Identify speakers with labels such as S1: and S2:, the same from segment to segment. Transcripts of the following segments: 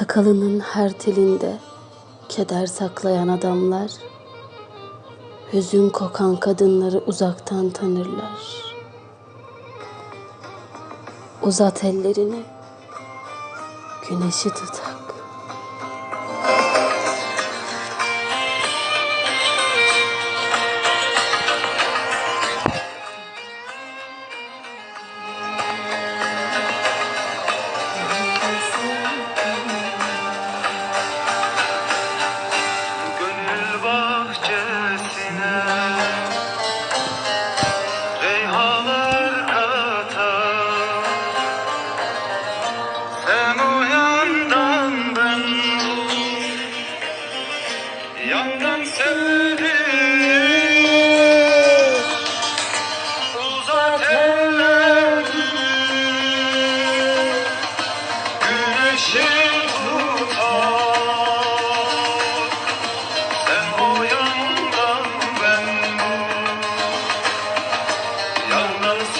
S1: Sakalının her telinde keder saklayan adamlar, hüzün kokan kadınları uzaktan tanırlar. Uzat ellerini, güneşi tutak.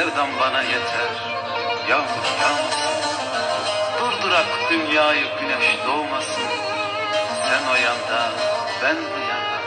S2: sevdam bana yeter. Yağmur yağmasın Durdurak dünyayı güneş doğmasın. Sen o yanda ben bu yanda.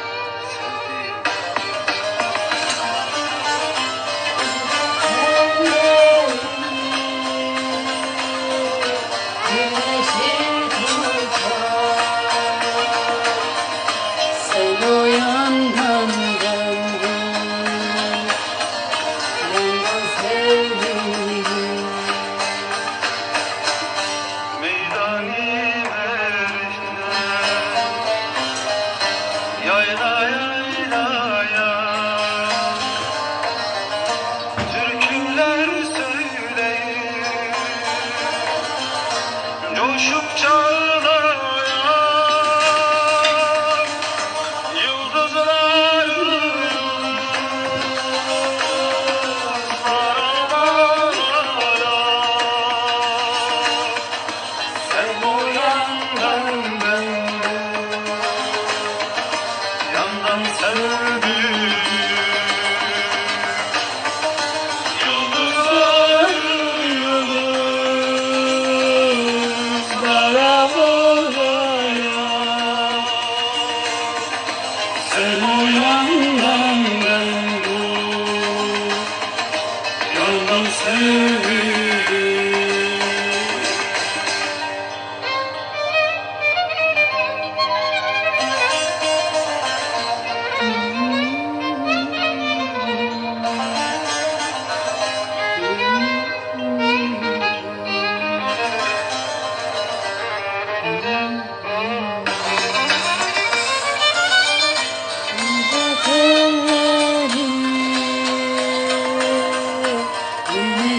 S1: yansın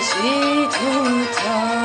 S1: 几度痛